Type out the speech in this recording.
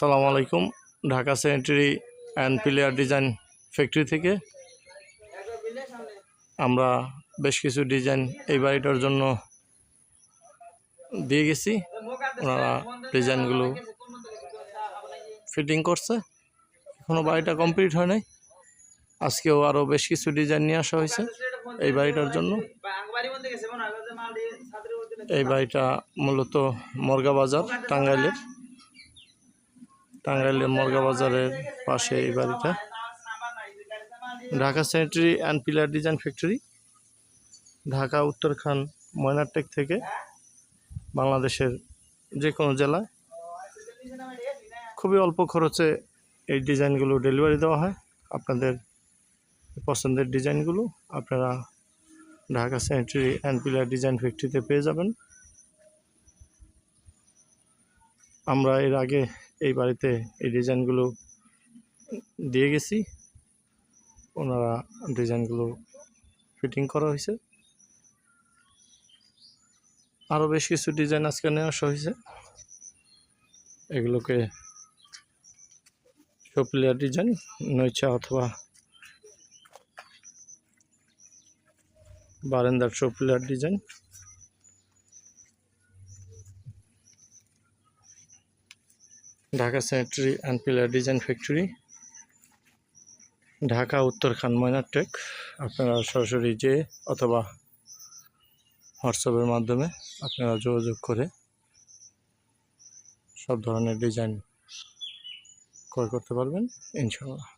সালামু আলাইকুম, Dhaka sanitary and pillar design factory থেকে। আমরা বেশ কিছু ডিজাইন এই বাড়িটার জন্য দিয়ে গেছি। ওনারা ডিজাইনগুলো ফিটিং করছে। এখনও বাড়িটা কমপ্লিট হয় নাই। আজকেও আরও বেশ কিছু ডিজাইন নিয়ে আসা হয়েছে এই বাড়িটার জন্য। এই বাড়িটা মূলত মর্গা বাজার, টাঙ্গাইলের। টাঙ্গাইলের মর্গা বাজারের পাশে এই বাড়িটা। Dhaka sanitary and pillar design factory, Dhaka Uttarkhan Moynartek থেকে বাংলাদেশের যে কোনো জেলায়। খুবই অল্প খরচে এই ডিজাইনগুলো ডেলিভারি দেওয়া হয়। আপনাদের পছন্দের ডিজাইনগুলো আপনারা Dhaka sanitary and pillar design ফ্যাক্টরিতে পেয়ে যাবেন। আমরা এর আগে এই বাড়িতে এই ডিজাইনগুলো দিয়ে গেছি। ওনারা ডিজাইনগুলো ফিটিং করা হয়েছে। আরও বেশ কিছু ডিজাইন আজকে নিয়ে আসা হয়েছে। এগুলোকে শোপ্লিয়ার ডিজাইন, নৈচা অথবা বারান্দার show pillar design. Dhaka sanitary and pillar design factory, Dhaka উত্তর উত্তরখান ময়নারটেক আপনারা সরাসরি যে অথবা হোয়াটসঅ্যাপের মাধ্যমে আপনারা যোগাযোগ করে সব ধরনের ডিজাইন ক্রয় করতে পারবেন, ইনশাআল্লাহ।